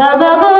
বাবা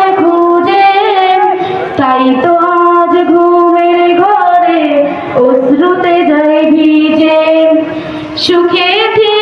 do é que.